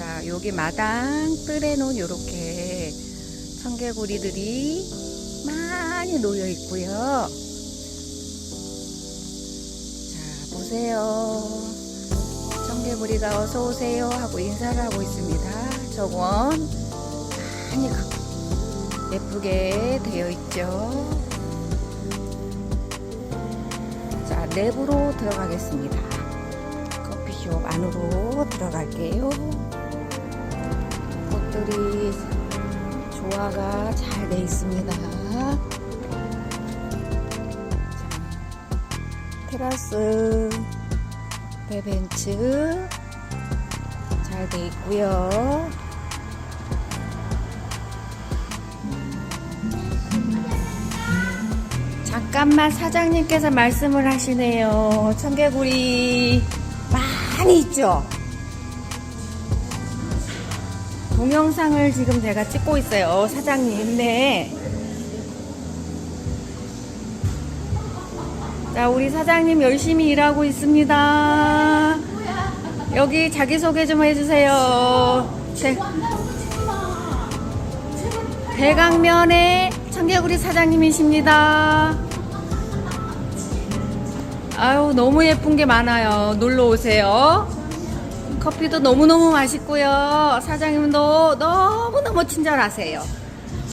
자, 여기 마당 뜰에 놓은 요렇게 청개구리들이 많이 놓여 있고요. 자, 보세요. 청개구리가 어서 오세요 하고 인사를 하고 있습니다. 정원 많이 가- 예쁘게 되어 있죠. 자, 내부로 들어가겠습니다. 커피숍 안으로 들어갈게요. 꽃들이 조화가 잘 돼 있습니다. 자, 테라스 배벤츠 잘 돼 있고요. 잠깐만 사장님께서 말씀을 하시네요. 청개구리 많이 있죠? 동영상을 지금 제가 찍고 있어요. 사장님, 네. 자, 우리 사장님 열심히 일하고 있습니다. 여기 자기소개 좀 해주세요. 대, 대강면의 청개구리 사장님이십니다. 아유, 너무 예쁜 게 많아요. 놀러 오세요. 커피도 너무너무 맛있고요. 사장님도 너무너무 친절하세요.